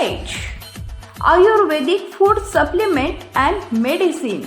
Ayurvedic food supplement and medicine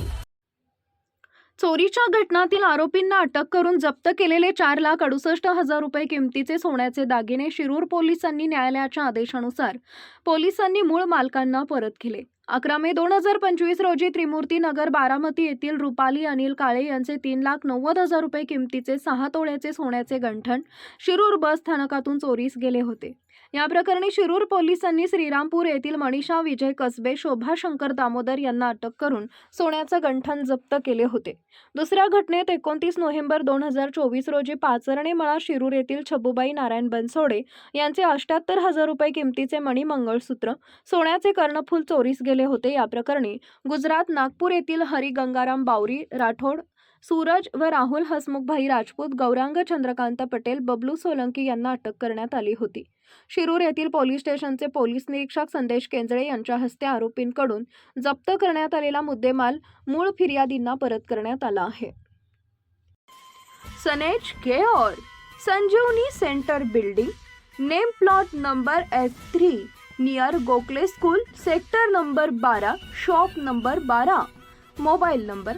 चोरीच्या घटनातील आरोपींना अटक करून जप्त केलेले चार लाख अडुसष्ट हजार रुपये किमतीचे सोन्याचे दागिने शिरूर पोलिसांनी न्यायालयाच्या आदेशानुसार पोलिसांनी मूळ मालकांना परत केले. अकरा मे दोन हजार पंचवीस रोजी त्रिमूर्ती नगर बारामती येथील रुपाली अनिल काळे यांचे तीन लाख नव्वद हजार रुपये किमतीचे सहा तोळ्याचे सोन्याचे गंठण शिरूर बस स्थानकातून चोरीस गेले होते. या प्रकरणी शिरूर पोलिसांनी श्रीरामपूर येथील मनीषा विजय कसबे शोभा शंकर दामोदर यांना अटक करून सोन्याचं गंठण जप्त केले होते. दुसऱ्या घटनेत एकोणतीस नोव्हेंबर दोन हजार चोवीस रोजी पाचरणे मळा शिरूर येथील छबुबाई नारायण बनसोडे यांचे अष्ट्याहत्तर हजार रुपये किमतीचे मणी मंगळसूत्र सोन्याचे कर्णफूल चोरीस गेले होते. या प्रकरणी गुजरात नागपूर येथील हरी गंगाराम बावरी राठोड सूरज व राहुल हसमुखभाई राजपूत गौरांग चंद्रकांत पटेल बबलू सोलंकी यांना अटक करण्यात आली होती. शिरूर येथील पोलीस स्टेशनचे पोलीस निरीक्षक संदेश केंजळे यांच्या हस्ते आरोपींकडून जप्त करण्यात आलेला मुद्देमाल मूळ फिर्यादींना परत करण्यात आला आहे. सनेज care Sanjeevani centre building name plot number F three near Gokhale school sector number बारा शॉप नंबर बारा मोबाईल नंबर